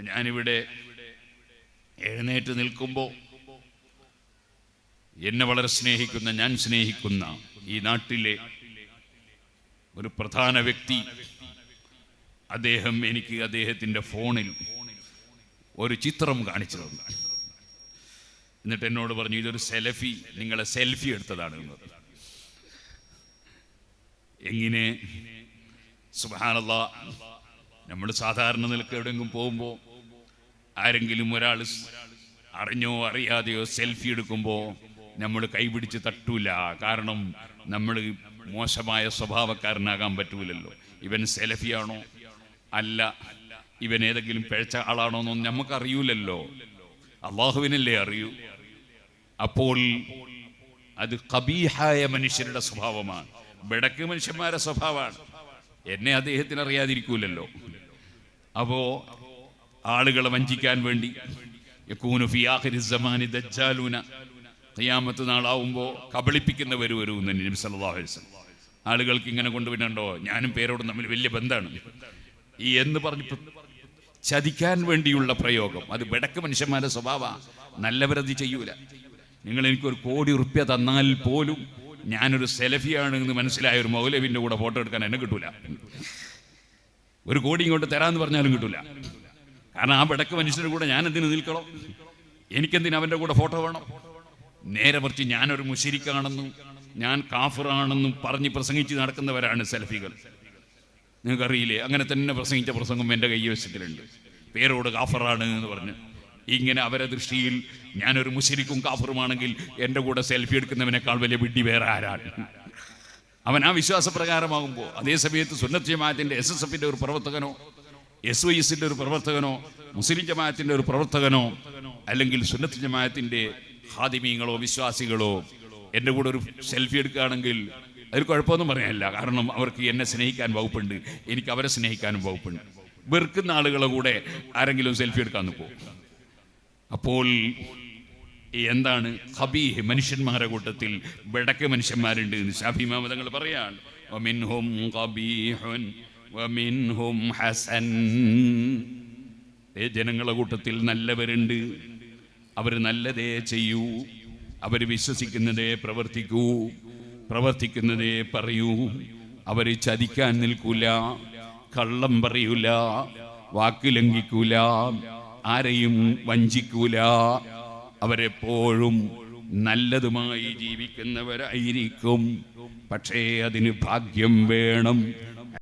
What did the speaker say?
അപ്പൊ ഞാനിവിടെ എഴുന്നേറ്റ് നിൽക്കുമ്പോൾ എന്നെ വളരെ സ്നേഹിക്കുന്ന ഞാൻ സ്നേഹിക്കുന്ന ഈ നാട്ടിലെ ഒരു പ്രധാന വ്യക്തി. അദ്ദേഹം എനിക്ക് അദ്ദേഹത്തിന്റെ ഫോണിൽ ഒരു ചിത്രം കാണിച്ചു തന്നു. എന്നിട്ട് എന്നോട് പറഞ്ഞു ഇതൊരു സെൽഫി നിങ്ങളെ സെൽഫി എടുത്തതാണ് എങ്ങനെ? സുഹാനുള്ള നമ്മൾ സാധാരണ നിലയ്ക്ക് എവിടെയെങ്കിലും പോകുമ്പോൾ ആരെങ്കിലും ഒരാൾ അറിഞ്ഞോ അറിയാതെയോ സെൽഫി എടുക്കുമ്പോൾ നമ്മൾ കൈപിടിച്ച് തട്ടൂല. കാരണം നമ്മൾ മോശമായ സ്വഭാവക്കാരനാകാൻ പറ്റൂലല്ലോ. ഇവൻ സെലഫിയാണോ അല്ല. ഇവൻ ഏതെങ്കിലും പിഴച്ച ആളാണോ എന്നൊന്നും നമുക്കറിയൂലല്ലോ. അള്ളാഹുവിനല്ലേ അറിയൂ? അപ്പോൾ അത് കബീഹായ മനുഷ്യരുടെ സ്വഭാവമാണ്. ബെടക്ക് മനുഷ്യന്മാരുടെ സ്വഭാവമാണ്. എന്നെ അദ്ദേഹത്തിന് അറിയാതിരിക്കൂലല്ലോ. അപ്പോ ആളുകളെ വഞ്ചിക്കാൻ വേണ്ടി. ഖിയാമത്ത് നാളാവുമ്പോൾ കബളിപ്പിക്കുന്നവർ വരും എന്ന് നബി വസല്ലം. ആളുകൾക്ക് ഇങ്ങനെ കൊണ്ടുവരണ്ടോ ഞാനും പേരോടും തമ്മിൽ വലിയ ബന്ധമാണ് ഈ എന്ന് പറഞ്ഞ് ചതിക്കാൻ വേണ്ടിയുള്ള പ്രയോഗം. അത് വിടക്ക് മനുഷ്യന്മാരുടെ സ്വഭാവ. നല്ലവരത് ചെയ്യൂല. നിങ്ങൾ എനിക്കൊരു കോടി റുപ്യ തന്നാൽ പോലും ഞാനൊരു സെലഫിയാണ് എന്ന് മനസ്സിലായ ഒരു മൗലവിന്റെ കൂടെ ഫോട്ടോ എടുക്കാൻ എന്നെ കിട്ടൂല. ഒരു കോടി ഇങ്ങോട്ട് തരാന്ന് പറഞ്ഞാലും കിട്ടൂല. കാരണം ആ വിടക്ക് മനുഷ്യരുടെ കൂടെ ഞാൻ എന്തിനു നിൽക്കണം? എനിക്കെന്തിനു അവന്റെ കൂടെ ഫോട്ടോ വേണം? നേരെ മറിച്ച് ഞാനൊരു മുഷിരിക്കാണെന്നും ഞാൻ കാഫിറാണെന്നും പറഞ്ഞ് പ്രസംഗിച്ച് നടക്കുന്നവരാണ് സെൽഫികൾ നിങ്ങൾക്കറിയില്ലേ അങ്ങനെ തന്നെ പ്രസംഗിച്ച പ്രസംഗം എന്റെ കൈവശത്തിലുണ്ട് പേരോട് കാഫറാണ് എന്ന് പറഞ്ഞ് ഇങ്ങനെ അവരെ ദൃഷ്ടിയിൽ ഞാനൊരു മുശരിക്കും കാഫറുമാണെങ്കിൽ എന്റെ കൂടെ സെൽഫി എടുക്കുന്നവനേക്കാൾ വലിയ വിഡ്ഢി വേറെ ആരാണ്? അവൻ ആ വിശ്വാസപ്രകാരമാകുമ്പോൾ അതേസമയത്ത് സുന്നത്ത് എസ് എസ് എഫിന്റെ ഒരു പ്രവർത്തകനോ എസ് വൈ എസിന്റെ ഒരു പ്രവർത്തകനോ മുസ്ലിം ജമാഅത്തിന്റെ ഒരു പ്രവർത്തകനോ അല്ലെങ്കിൽ സുന്നത്ത് ജമാഅത്തിന്റെ ഹാദിമീങ്ങളോ വിശ്വാസികളോ എന്റെ കൂടെ ഒരു സെൽഫി എടുക്കുകയാണെങ്കിൽ അതിൽ കുഴപ്പമൊന്നും പറയാനില്ല. കാരണം അവർക്ക് എന്നെ സ്നേഹിക്കാൻ വകുപ്പുണ്ട്. എനിക്ക് അവരെ സ്നേഹിക്കാനും വകുപ്പുണ്ട്. വെറുക്കുന്ന ആളുകളെ കൂടെ ആരെങ്കിലും സെൽഫി എടുക്കാൻ പോകും അപ്പോൾ എന്താണ്? ഹബീഹ് മനുഷ്യന്മാരുടെ കൂട്ടത്തിൽ വെടക്ക് മനുഷ്യന്മാരുണ്ട് എന്ന് ഷാഫി മാമതങ്ങൾ പറയാണ്. ഹസൻ. ഏ ജനങ്ങളുടെ കൂട്ടത്തിൽ നല്ലവരുണ്ട്. അവർ നല്ലതേ ചെയ്യൂ. അവർ വിശ്വസിക്കുന്നതേ പ്രവർത്തിക്കൂ. പ്രവർത്തിക്കുന്നതേ പറയൂ. അവർ ചതിക്കാൻ നിൽക്കൂല. കള്ളം പറയൂല. വാക്ക് ലംഘിക്കൂല. ആരെയും വഞ്ചിക്കൂല. അവരെപ്പോഴും നല്ലതുമായി ജീവിക്കുന്നവരായിരിക്കും. പക്ഷേ അതിന് ഭാഗ്യം വേണം.